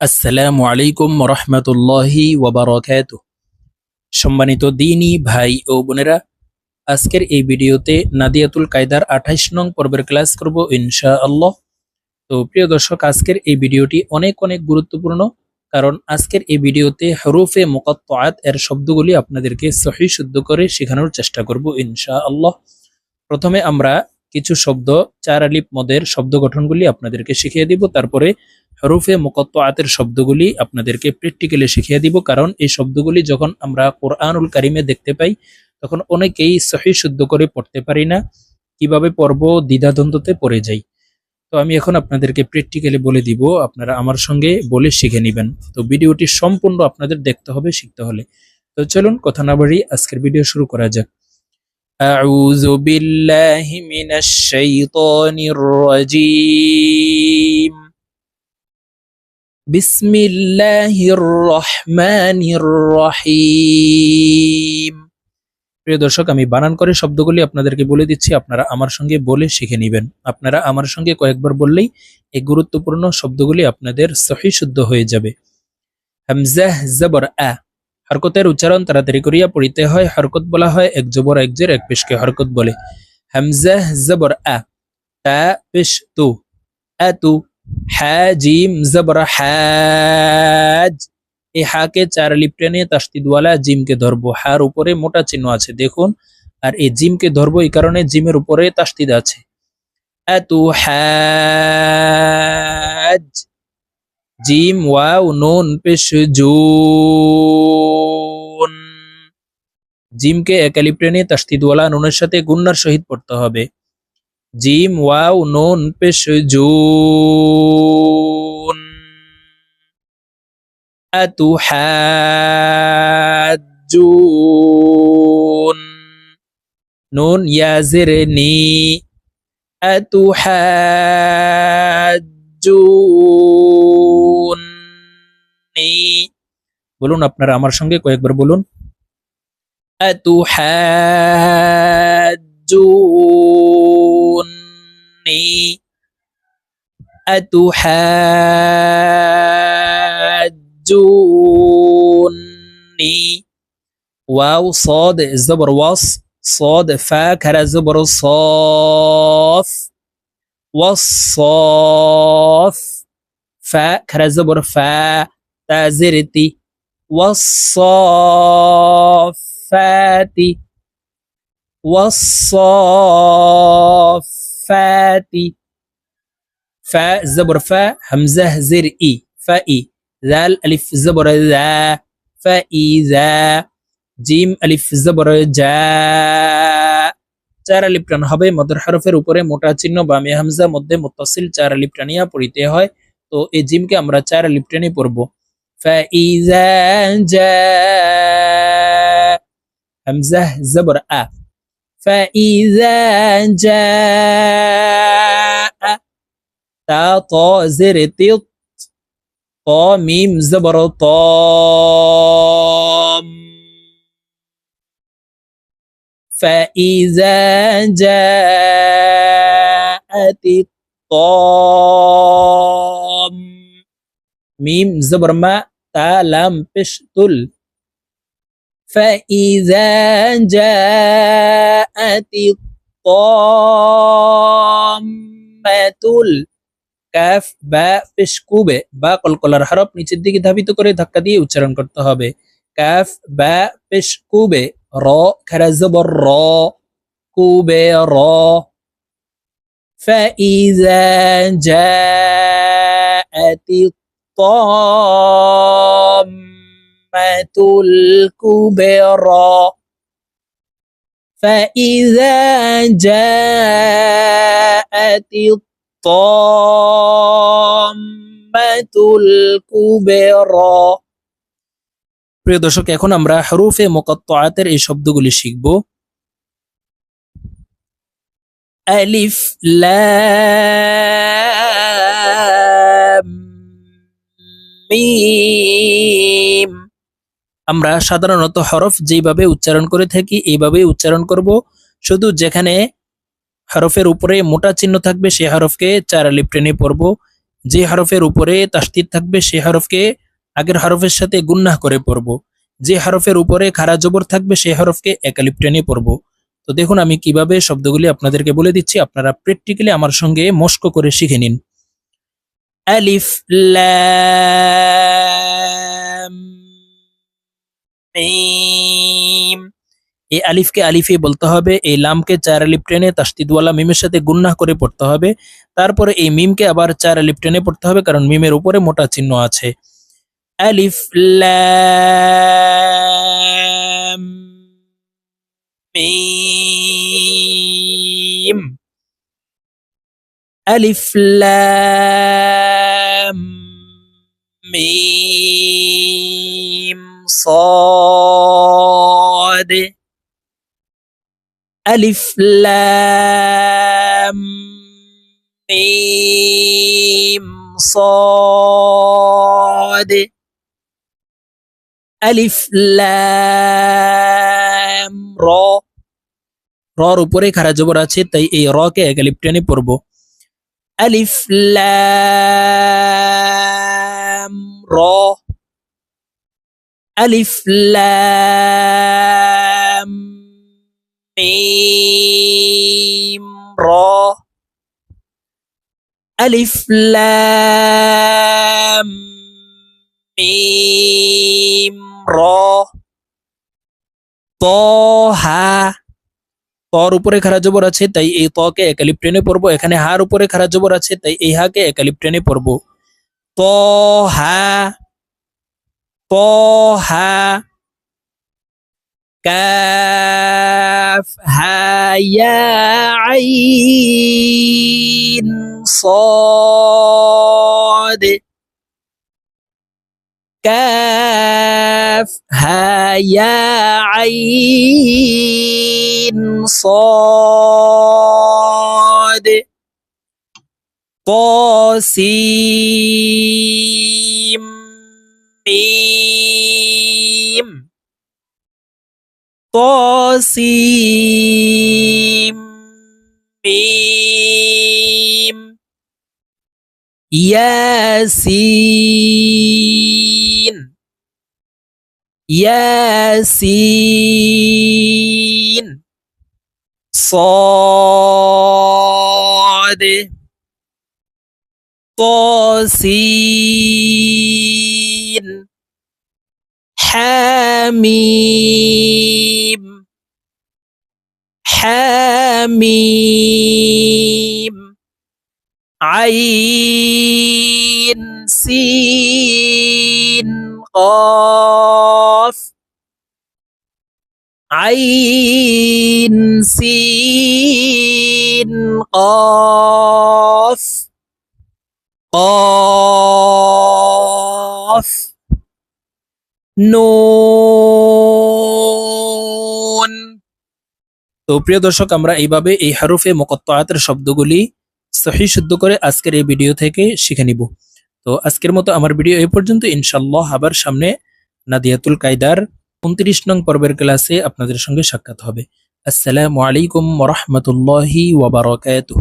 আসসালামু আলাইকুম রহমতুল্লাহি ওবরাকাত সম্মানিত দিনী ভাই ও বোনেরা, আজকের এই ভিডিওতে নাদিয়াতুল কায়দার আঠাইশ নং পর্বের ক্লাস করব ইনশা আল্লাহ তো প্রিয় দর্শক, আজকের এই ভিডিওটি অনেক অনেক গুরুত্বপূর্ণ, কারণ আজকের এই ভিডিওতে হরুফে মোকাত্তাত এর শব্দগুলি আপনাদেরকে সহি শুদ্ধ করে শেখানোর চেষ্টা করব ইনশা আল্লাহ প্রথমে আমরা কিছু শব্দ চার আলিপ মদের শব্দ গঠনগুলি আপনাদেরকে শিখিয়ে দিব, তারপরে হরুফে মুকত্তাতের শব্দগুলি আপনাদেরকে প্র্যাকটিক্যালি শিখিয়ে দিব কারণ এই শব্দগুলি যখন আমরা কোরআনুল কারিমে দেখতে পাই তখন অনেকেই সহি শুদ্ধ করে পড়তে পারি না কিভাবে পড়ব দ্বিধাদ্বন্দ্বতে পড়ে যাই তো আমি এখন আপনাদেরকে প্র্যাকটিক্যালি বলে দিব আপনারা আমার সঙ্গে বলে শিখে নেবেন তো ভিডিওটি সম্পূর্ণ আপনাদের দেখতে হবে শিখতে হলে তো চলুন কথা না বাড়ি আজকের ভিডিও শুরু করা যাক أعوذ بالله من الشيطان الرجيم বিসমিল্লাহির রহমানির রহিম। প্রিয় দর্শক, আমি বানান করে শব্দগুলি আপনাদেরকে বলে দিচ্ছি, আপনারা আমার সঙ্গে বলে শিখে নেবেন। আপনারা আমার সঙ্গে কয়েকবার বললেই এই গুরুত্বপূর্ণ শব্দগুলি আপনাদের সহি শুদ্ধ হয়ে যাবে। জবর হরকতের উচ্চারণ তাড়াতাড়ি করিয়া পড়িতে হয়। হরকত বলা হয় এক জবর, এক জের, এক পেশকে হরকত বলে। হ্যামজাহ জবর আ পেশ তু, আ তু হ্যা, জিম, জবর হ্যাজ এই হাকে চার লিপটে নিয়ে তাস্তিদওয়ালা জিমকে ধরবো। হার উপরে মোটা চিহ্ন আছে, দেখুন। আর এই জিমকে ধরবো এই কারণে জিমের উপরে তাস্তিদ আছে। আতু হ্যাজ জিম, ওয়াও, নুন, পেশ, জুন। জিমকে একালিপ্টে নিয়ে তাস্তিদওয়ালা নুনের সাথে গুন্নার সহিত পড়তে হবে। জিম, ওয়াও, নুন পেশ জুন আতুহাজুন নুন, ইয়াজির, নি। আতুহাজুন বলুন আপনারা আমার সঙ্গে কয়েকবার বলুন। আতুহাজ أتحاجوني أتحاجوني. واو صاد زبر وص صاد فا كرا زبر صاف. والصاف فا كرا زبر فا تازرتي والصافات والصافات فا زبر فا همزة زر إي فإي ذال ألف زبر ذا فإذا জিম আলিফ জবর জা চার আলিফ টান হবে মদর হরফের উপরে মোটা চিহ্ন বামে হামজা মধ্যে মুত্তাসিল চার আলিফ টানিয়া পড়িতে হয় তো এই জিমকে আমরা চার আলিফ টানি পড়বো فإذا جاء همزة زبر أ فإذا جاء تا طا زر تط طا ميم زبر طام. فإذا جاءت الطام ميم زبر ما تا لام بشتل فإذا جاءت الطامة কাফ বা পেশ কুবে বা কলকলার হরফ নিচের দিকে ধাবিত করে ধাক্কা দিয়ে উচ্চারণ করতে হবে কাফ বা পেশ কুবে র খারা জবর র কুবে র فإذا جاءت الطامة الكبرى فإذا جاءت الطامة الكبرى প্রিয় দর্শক এখন আমরা হরুফে মোকাত্তাতের এই শব্দগুলি শিখব আলিফ লাম মিম আমরা সাধারণত হরফ যেভাবে উচ্চারণ করে থাকি এইভাবে উচ্চারণ করব। শুধু যেখানে হরফের উপরে মোটা চিহ্ন থাকবে সেই হরফকে চার আলিফ টেনে পড়ব। যে হরফের উপরে তাসদিদ থাকবে সেই হরফকে আগের হরফের সাথে গুন্নাহ করে পড়ব। যে হরফের উপরে খারা জবর থাকবে সেই হরফকে একালিপ টেনে পড়ব। তো দেখুন আমি কীভাবে শব্দগুলি আপনাদেরকে বলে দিচ্ছি, আপনারা প্র্যাকটিক্যালি আমার সঙ্গে মস্ক করে শিখে নিন। আলিফ লাম মিম এই আলিফকে আলিফে বলতে হবে এই লামকে চার আলিফ টেনে তাসদিদওয়ালা মিমের সাথে গুন্না করে পড়তে হবে। তারপরে এই মিমকে আবার চার আলিফ টেনে পড়তে হবে, কারণ মিমের উপরে মোটা চিহ্ন আছে। আলিফ, লাম, মিম। আলিফ, লাম, মিম। صاد ألف لام ميم صاد ألف لام র রর উপরে খারা জবর আছে তাই এই র কে এক আলিফ টেনে পড়ব আলিফ লাম আলিফ লাম মিম র আলিফ লাম মিম র তহা তর উপরে খারা জবর আছে, তাই এই তকে একালিপ টেনে পড়ব। এখানে হার উপরে খারা জবর আছে, তাই এই হাকে একালিপ টেনে পড়ব। طه كاف ها يا عين صاد كاف ها يا عين صاد طاسيم طاسيم ميم ياسين ياسين صاد طاسين حميم হামিম হামিম আইন সিন কফ আইন সিন কফ। নুন। তো প্রিয় দর্শক, আমরা এইভাবে এই হারুফে মোকত্তায়াতের শব্দগুলি সহি শুদ্ধ করে আজকের এই ভিডিও থেকে শিখে নিব। তো আজকের মতো আমার ভিডিও এই পর্যন্ত। ইনশাল্লাহ আবার সামনে নাদিয়াতুল কায়দার উনত্রিশ নং পর্বের ক্লাসে আপনাদের সঙ্গে সাক্ষাৎ হবে। আসসালামু আলাইকুম ওরহমতুল্লাহি ওয়াবারকাতুহ